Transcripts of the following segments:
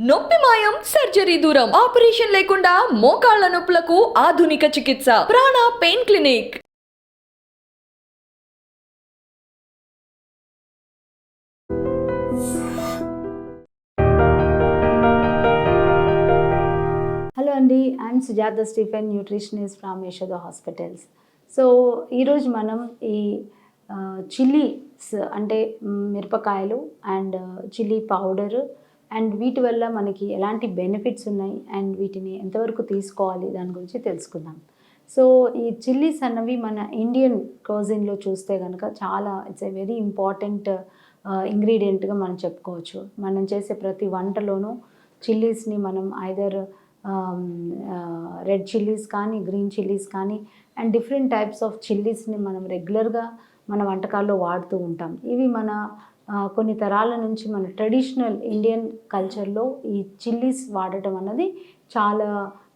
నొప్పి మాయం సర్జరీ దూరం ఆపరేషన్ లేకుండా మోకాళ్ళ నొప్పులకు ఆధునిక చికిత్స ప్రాణ పెయిన్ క్లినిక్. హలో అండి I'm Sujatha Stephen nutritionist from Yashoda hospitals so ఈరోజు మనం ఈ చిల్లీస్ అంటే మిరపకాయలు అండ్ చిల్లీ పౌడర్ అండ్ వీటి వల్ల మనకి ఎలాంటి బెనిఫిట్స్ ఉన్నాయి అండ్ వీటిని ఎంతవరకు తీసుకోవాలి దాని గురించి తెలుసుకుందాం. సో ఈ చిల్లీస్ అన్నవి మన ఇండియన్ కోజిన్లో చూస్తే కనుక చాలా ఇట్స్ ఎ వెరీ ఇంపార్టెంట్ ఇంగ్రీడియంట్గా మనం చెప్పుకోవచ్చు. మనం చేసే ప్రతి వంటలోనూ చిల్లీస్ని మనం ఐదర్ రెడ్ చిల్లీస్ కానీ గ్రీన్ చిల్లీస్ కానీ అండ్ డిఫరెంట్ టైప్స్ ఆఫ్ చిల్లీస్ని మనం రెగ్యులర్గా మన వంటకాల్లో వాడుతూ ఉంటాం. ఇవి మన కొన్ని తరాల నుంచి మన ట్రెడిషనల్ ఇండియన్ కల్చర్లో ఈ చిల్లీస్ వాడటం అన్నది చాలా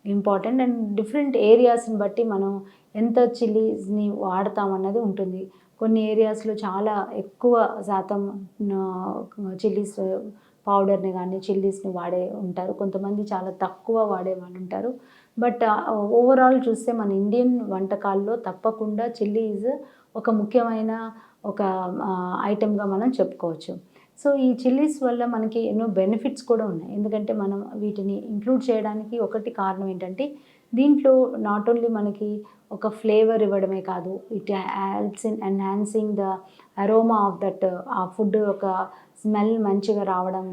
ఇంపార్టెంట్ అండ్ డిఫరెంట్ ఏరియాస్ని బట్టి మనం ఎంత చిల్లీస్ని వాడతాం అన్నది ఉంటుంది. కొన్ని ఏరియాస్లో చాలా ఎక్కువ శాతం చిల్లీస్ పౌడర్ని కానీ చిల్లీస్ని వాడే ఉంటారు. కొంతమంది చాలా తక్కువ వాడే వాళ్ళు ఉంటారు. బట్ ఓవరాల్ చూస్తే మన ఇండియన్ వంటకాల్లో తప్పకుండా చిల్లీ ఈజ్ ఒక ముఖ్యమైన ఒక ఐటెంగా మనం చెప్పుకోవచ్చు. సో ఈ చిల్లీస్ వల్ల మనకి ఎన్నో బెనిఫిట్స్ కూడా ఉన్నాయి. ఎందుకంటే మనం వీటిని ఇంక్లూడ్ చేయడానికి ఒకటి కారణం ఏంటంటే దీంట్లో నాట్ ఓన్లీ మనకి ఒక ఫ్లేవర్ ఇవ్వడమే కాదు it helps in enhancing the aroma of that ఆ ఫుడ్ ఒక స్మెల్ మంచిగా రావడం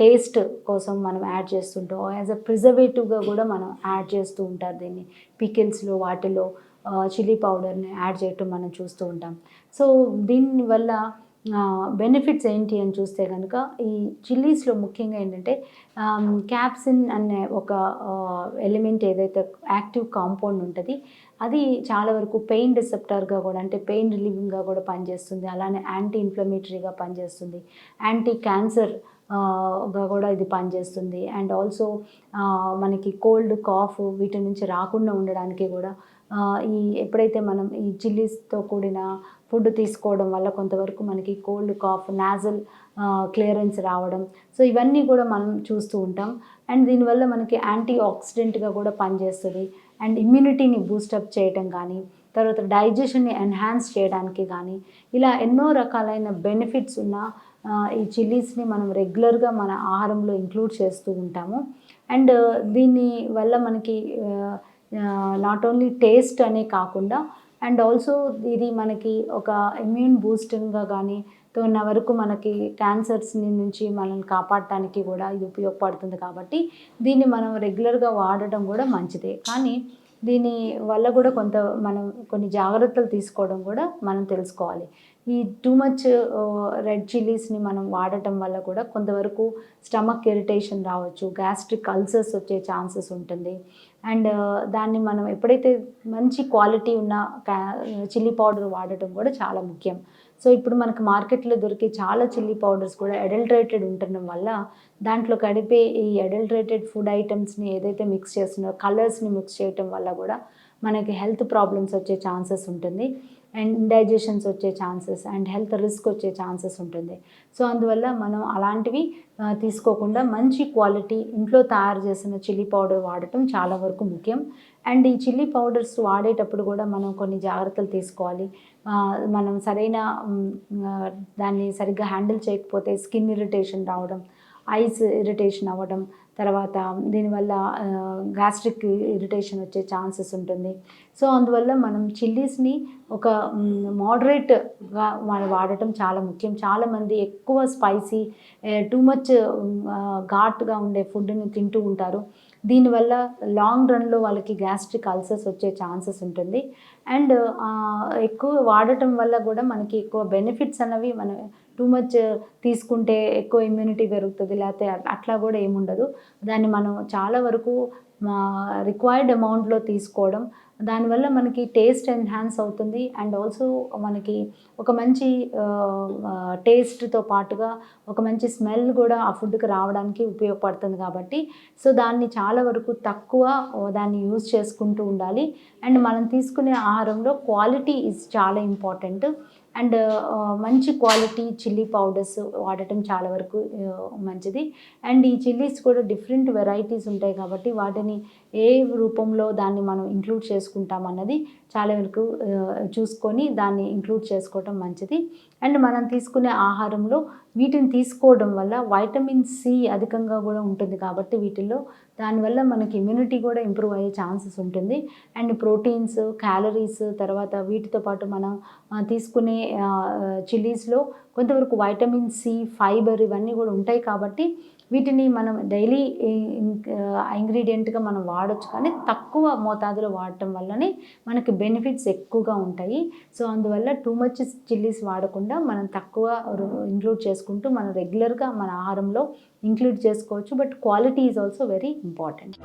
టేస్ట్ కోసం మనం యాడ్ చేస్తుంటాం. యాజ్ అ ప్రిజర్వేటివ్గా కూడా మనం యాడ్ చేస్తూ ఉంటారు దీన్ని. పికిల్స్లో వాటిలో చిల్లీ పౌడర్ని యాడ్ చేయటం మనం చూస్తూ ఉంటాం. సో దీనివల్ల బెనిఫిట్స్ ఏంటి అని చూస్తే కనుక ఈ చిల్లీస్లో ముఖ్యంగా ఏంటంటే క్యాప్సిన్ అనే ఒక ఎలిమెంట్ ఏదైతే యాక్టివ్ కాంపౌండ్ ఉంటుంది అది చాలా వరకు పెయిన్ రిసెప్టర్గా కూడా అంటే పెయిన్ రిలీవింగ్గా కూడా పనిచేస్తుంది. అలానే యాంటీ ఇన్ఫ్లమేటరీగా పనిచేస్తుంది. యాంటీ క్యాన్సర్గా కూడా ఇది పనిచేస్తుంది. అండ్ ఆల్సో మనకి కోల్డ్ కాఫ్ వీటి నుంచి రాకుండా ఉండడానికి కూడా ఈ ఎప్పుడైతే మనం ఈ చిల్లీస్తో కూడిన ఫుడ్ తీసుకోవడం వల్ల కొంతవరకు మనకి కోల్డ్ కాఫ్ నాజల్ క్లియరెన్స్ రావడం. సో ఇవన్నీ కూడా మనం చూస్తూ ఉంటాం. అండ్ దీనివల్ల మనకి యాంటీ ఆక్సిడెంట్గా కూడా పనిచేస్తుంది. అండ్ ఇమ్యూనిటీని బూస్టప్ చేయడం కానీ తర్వాత డైజెషన్ని ఎన్హాన్స్ చేయడానికి కానీ ఇలా ఎన్నో రకాలైన బెనిఫిట్స్ ఉన్న ఈ చిల్లీస్ని మనం రెగ్యులర్గా మన ఆహారంలో ఇంక్లూడ్ చేస్తూ ఉంటాము. అండ్ దీని వల్ల మనకి నాట్ ఓన్లీ టేస్ట్ అనే కాకుండా అండ్ ఆల్సో ఇది మనకి ఒక ఇమ్యూన్ బూస్టింగ్గా కానీ ఉన్న వరకు మనకి క్యాన్సర్స్ నుంచి మనల్ని కాపాడటానికి కూడా ఇది ఉపయోగపడుతుంది కాబట్టి దీన్ని మనం రెగ్యులర్గా వాడటం కూడా మంచిదే. కానీ దీని వల్ల కూడా కొంత మనం కొన్ని జాగ్రత్తలు తీసుకోవడం కూడా మనం తెలుసుకోవాలి. ఈ టూ మచ్ రెడ్ చిల్లీస్ని మనం వాడటం వల్ల కూడా కొంతవరకు స్టమక్ ఇరిటేషన్ రావచ్చు గ్యాస్ట్రిక్ అల్సర్స్ వచ్చే ఛాన్సెస్ ఉంటుంది. అండ్ దాన్ని మనం ఎప్పుడైతే మంచి క్వాలిటీ ఉన్న చిల్లీ పౌడర్ వాడటం కూడా చాలా ముఖ్యం. సో ఇప్పుడు మనకు మార్కెట్లో దొరికే చాలా చిల్లీ పౌడర్స్ కూడా అడల్టరేటెడ్ ఉండటం వల్ల దాంట్లో కడిపే ఈ అడల్టరేటెడ్ ఫుడ్ ఐటమ్స్ని ఏదైతే మిక్స్ చేస్తున్నారో కలర్స్ని మిక్స్ చేయటం వల్ల కూడా మనకి హెల్త్ ప్రాబ్లమ్స్ వచ్చే ఛాన్సెస్ ఉంటుంది. అండ్ ఇండైజెషన్స్ వచ్చే ఛాన్సెస్ అండ్ హెల్త్ రిస్క్ వచ్చే ఛాన్సెస్ ఉంటుంది. సో అందువల్ల మనం అలాంటివి తీసుకోకుండా మంచి క్వాలిటీ ఇంట్లో తయారు చేసిన చిల్లీ పౌడర్ వాడటం చాలా వరకు ముఖ్యం. అండ్ ఈ చిల్లీ పౌడర్స్ వాడేటప్పుడు కూడా మనం కొన్ని జాగ్రత్తలు తీసుకోవాలి. మనం సరైన దాన్ని సరిగ్గా హ్యాండిల్ చేయకపోతే స్కిన్ ఇరిటేషన్ రావడం ఐస్ ఇరిటేషన్ అవ్వడం తర్వాత దీనివల్ల గ్యాస్ట్రిక్ ఇరిటేషన్ వచ్చే ఛాన్సెస్ ఉంటుంది. సో అందువల్ల మనం చిల్లీస్ని ఒక మోడరేట్గా మనం వాడటం చాలా ముఖ్యం. చాలామంది ఎక్కువ స్పైసీ టూ మచ్ ఘాట్గా ఉండే ఫుడ్ని తింటూ ఉంటారు. దీనివల్ల లాంగ్ రన్లో వాళ్ళకి గ్యాస్ట్రిక్ అల్సర్స్ వచ్చే ఛాన్సెస్ ఉంటుంది. అండ్ ఎక్కువ వాడటం వల్ల కూడా మనకి ఎక్కువ బెనిఫిట్స్ అన్నవి మన టూ మచ్ తీసుకుంటే ఎక్కువ ఇమ్యూనిటీ పెరుగుతుంది లేకపోతే అట్లా కూడా ఏముండదు దాన్ని మనం చాలా వరకు రిక్వైర్డ్ అమౌంట్లో తీసుకోవడం. దానివల్ల మనకి టేస్ట్ ఎన్హాన్స్ అవుతుంది. అండ్ ఆల్సో మనకి ఒక మంచి టేస్ట్తో పాటుగా ఒక మంచి స్మెల్ కూడా ఆ ఫుడ్కి రావడానికి ఉపయోగపడుతుంది కాబట్టి. సో దాన్ని చాలా వరకు తక్కువ దాన్ని యూజ్ చేసుకుంటూ ఉండాలి. అండ్ మనం తీసుకునే ఆహారంలో క్వాలిటీ ఇస్ చాలా ఇంపార్టెంట్ అండ్ మంచి క్వాలిటీ చిల్లీ పౌడర్స్ వాడటం చాలా వరకు మంచిది. అండ్ ఈ చిల్లీస్ కూడా డిఫరెంట్ వెరైటీస్ ఉంటాయి కాబట్టి వాటిని ఏ రూపంలో దాన్ని మనం ఇంక్లూడ్ చేసుకుంటాం అన్నది చాలా వరకు చూసుకొని దాన్ని ఇంక్లూడ్ చేసుకోవటం మంచిది. అండ్ మనం తీసుకునే ఆహారంలో వీటిని తీసుకోవడం వల్ల వైటమిన్ సి అధికంగా కూడా ఉంటుంది కాబట్టి వీటిల్లో దానివల్ల మనకి ఇమ్యూనిటీ కూడా ఇంప్రూవ్ అయ్యే ఛాన్సెస్ ఉంటుంది. అండ్ ప్రోటీన్స్ క్యాలరీస్ తర్వాత వీటితో పాటు మనం తీసుకునే చిల్లీస్లో కొంతవరకు వైటమిన్ సి ఫైబర్ ఇవన్నీ కూడా ఉంటాయి కాబట్టి వీటిని మనం డైలీ ఇంగ్రీడియంట్గా మనం వాడొచ్చు కానీ తక్కువ మోతాదులో వాడటం వల్లనే మనకి బెనిఫిట్స్ ఎక్కువగా ఉంటాయి. సో అందువల్ల టూ మచ్ చిల్లీస్ వాడకుండా మనం తక్కువ ఇంక్లూడ్ చేసుకుంటూ మనం రెగ్యులర్గా మన ఆహారంలో ఇంక్లూడ్ చేసుకోవచ్చు. But quality is also very important.